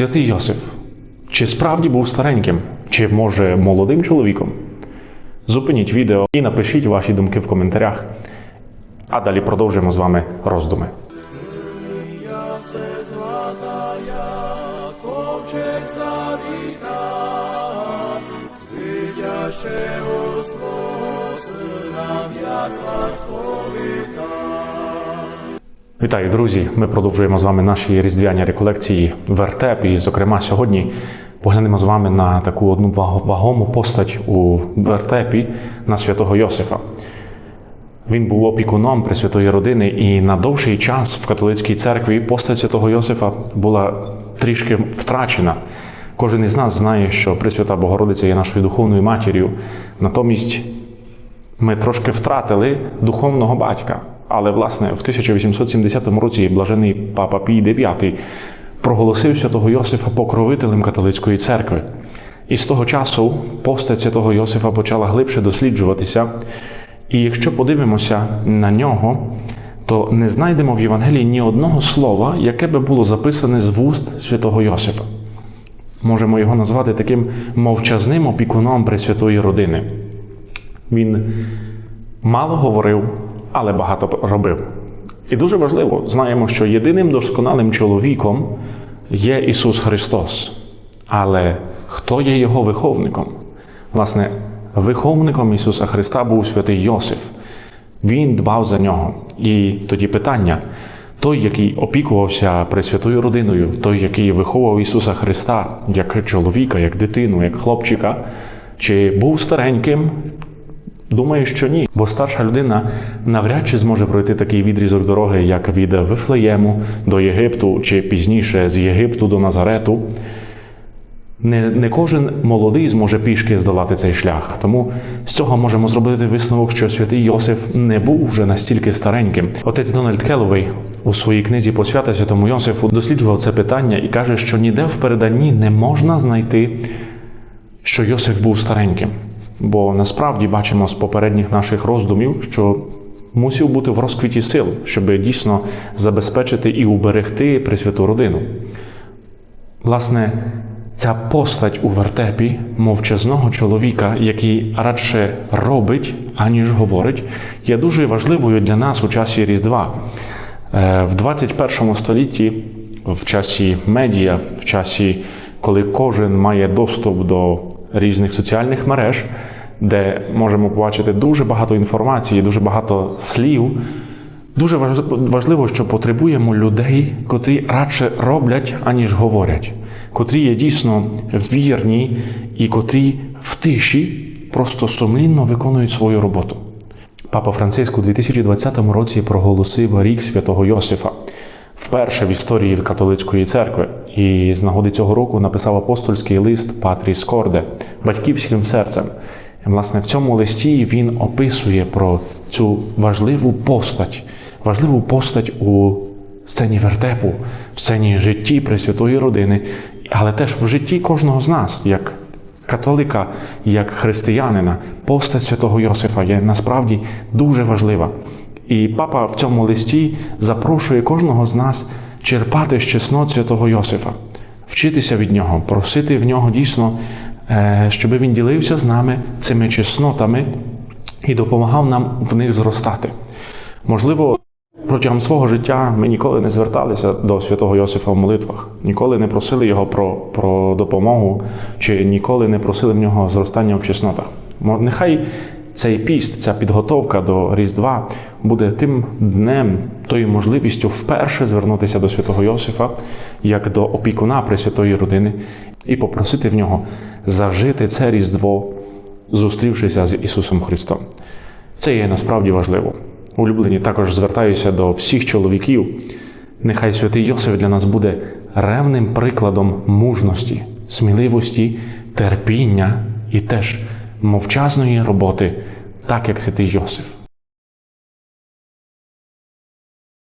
Святий Йосиф, чи справді був стареньким, чи може молодим чоловіком? Зупиніть відео і напишіть ваші думки в коментарях. А далі продовжуємо з вами роздуми. ковчег завіта, видящего свого сина в яслах сповіта. Вітаю, друзі! Ми продовжуємо з вами наші різдвяні реколекції вертеп. І, зокрема, сьогодні поглянемо з вами на таку одну вагому постать у вертепі на святого Йосифа. Він був опікуном Пресвятої родини, і на довший час в католицькій церкві постать святого Йосифа була трішки втрачена. Кожен із нас знає, що Пресвята Богородиця є нашою духовною матір'ю. Натомість ми трошки втратили духовного батька. Але, власне, в 1870 році блажений папа Пій IX проголосив святого Йосифа покровителем католицької церкви. І з того часу постать святого Йосифа почала глибше досліджуватися. І якщо подивимося на нього, то не знайдемо в Євангелії ні одного слова, яке би було записане з вуст святого Йосифа. Можемо його назвати таким мовчазним опікуном Пресвятої родини. Він мало говорив, але багато робив. І дуже важливо, знаємо, що єдиним досконалим чоловіком є Ісус Христос. Але хто є Його виховником? Власне, виховником Ісуса Христа був святий Йосиф. Він дбав за нього. І тоді питання: той, який опікувався Пресвятою родиною, той, який виховував Ісуса Христа як чоловіка, як дитину, як хлопчика, чи був стареньким, Думаю, що ні, бо старша людина навряд чи зможе пройти такий відрізок дороги, як від Вифлеєму до Єгипту, чи пізніше з Єгипту до Назарету. Не, не кожен молодий зможе пішки здолати цей шлях. Тому з цього можемо зробити висновок, що святий Йосиф не був вже настільки стареньким. Отець Дональд Келовей у своїй книзі посвята святому Йосифу досліджував це питання і каже, що ніде в переданні не можна знайти що Йосиф був стареньким. Бо насправді бачимо з попередніх наших роздумів, що мусив бути в розквіті сил, щоб дійсно забезпечити і уберегти Пресвяту родину. Власне, ця постать у вертепі мовчазного чоловіка, який радше робить, аніж говорить, є дуже важливою для нас у часі Різдва. Е, В 21 столітті, в часі медіа, в часі, коли кожен має доступ до різних соціальних мереж, де можемо побачити дуже багато інформації, дуже багато слів. Дуже важливо, що потребуємо людей, котрі радше роблять, аніж говорять, котрі є дійсно вірні і котрі в тиші просто сумлінно виконують свою роботу. Папа Франциск у 2020 році проголосив рік святого Йосифа вперше в історії католицької церкви, і з нагоди цього року написав апостольський лист Патрі Скорде батьківським серцем. І, власне, в цьому листі він описує про цю важливу постать, важливу постать у сцені вертепу, в сцені житті Пресвятої родини, але теж в житті кожного з нас, як католика, як християнина, постать святого Йосифа є насправді дуже важлива. І папа в цьому листі запрошує кожного з нас черпати з чеснот святого Йосифа, вчитися від нього, просити в нього дійсно, е, щоб він ділився з нами цими чеснотами і допомагав нам в них зростати. Можливо, протягом свого життя ми ніколи не зверталися до святого Йосифа в молитвах, ніколи не просили його про, про допомогу, чи ніколи не просили в нього зростання в чеснотах. Нехай цей піст, ця підготовка до Різдва буде тим днем, тою можливістю вперше звернутися до святого Йосифа як до опікуна Пресвятої родини і попросити в нього зажити це Різдво, зустрівшися з Ісусом Христом. Це є насправді важливо. Улюблені також звертаюся до всіх чоловіків. Нехай святий Йосиф для нас буде ревним прикладом мужності, сміливості, терпіння і теж мовчазної роботи, так як святий Йосиф.